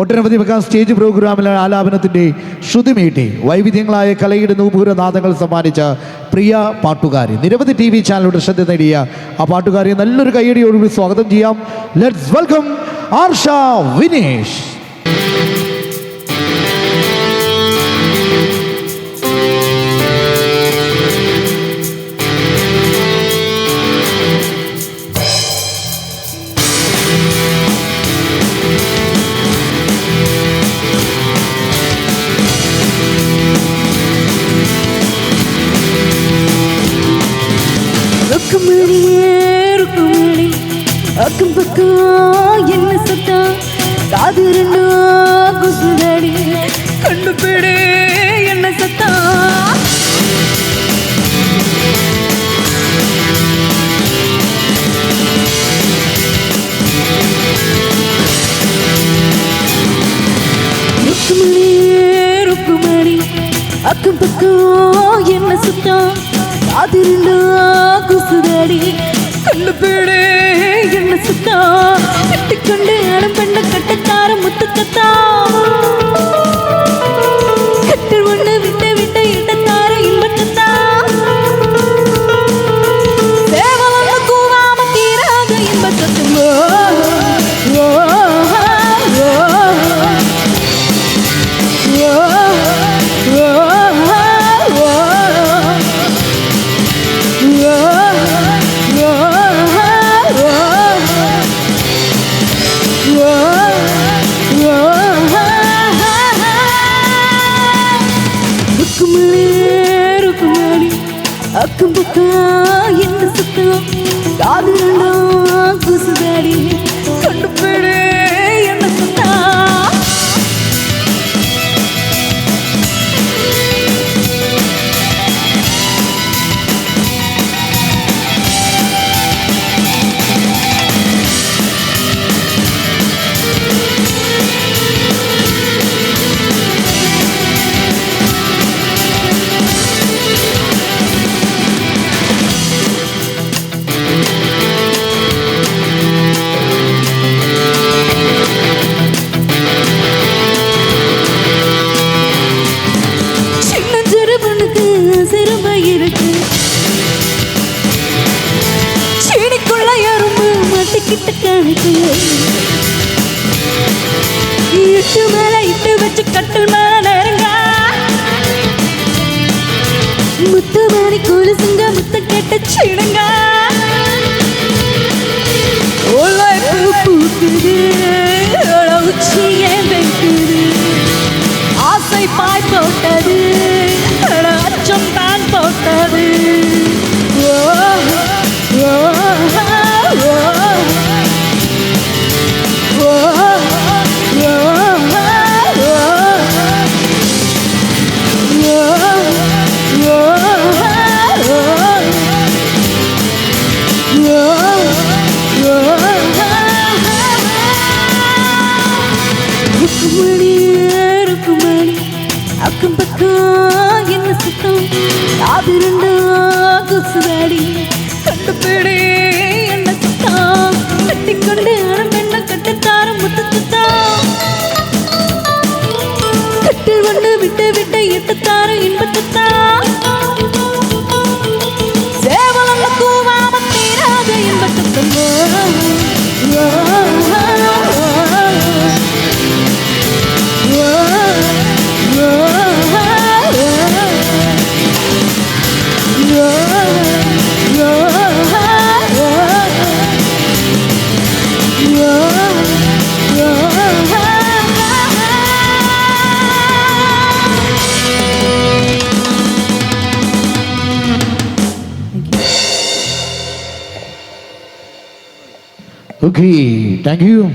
ഒട്ടനവധി mega stage പ്രോഗ്രാമിലെ ആലാപനത്തിന്റെ ശ്രുതിമീട്ടി വൈവിധ്യങ്ങളായ കലയുടെ നൂപുരനാദങ്ങൾ സമ്മാനിച്ച പ്രിയ പാട്ടുകാരി. നിരവധി ടി വി ചാനലുകളുടെ ശ്രദ്ധ നേടിയ ആ പാട്ടുകാരിയെ നല്ലൊരു കൈയടിയോടുകൂടി സ്വാഗതം ചെയ്യാം. Let's welcome Arsha Vinesh. அக்கம் பக்கம் என்ன சத்தம்? காது ரெண்டும் குசுதடி கண்டு பிடி என்ன சத்தம்? அக்கம் பக்கம் என்ன சுத்தம்? காதிருந்தா குசுதடி கண்ணு சுத்தம் கட்டிக்கொண்டு அடம் பண்ண கட்டத்தார முத்து கத்தா அக்கம் பக்கம் என்ன சுத்தம் காது ரெண்டும் குசுதாடி கண்டு போடு கிட்ட கணக்கு இட்டு மேல இட்டு வச்சு கட்டு மேல நெருங்க முத்து மாறி கொலுசுங்க முத்த கேட்ட சிடுங்க. பூக்குது உச்சியே ருக்குமணி ருக்குமணி அக்கம் பக்கம் என்ன சுத்தம்? அது ரெண்டும் குசுதாடி கண்டு என்ன சுத்தம்? கட்டிக்கொண்டு அறம் என்ன கட்டுத்தாரம் முத்து சுத்தம் கட்டு ஒன்று விட்டு விட்டு எட்டு தாரம் Okay, thank you.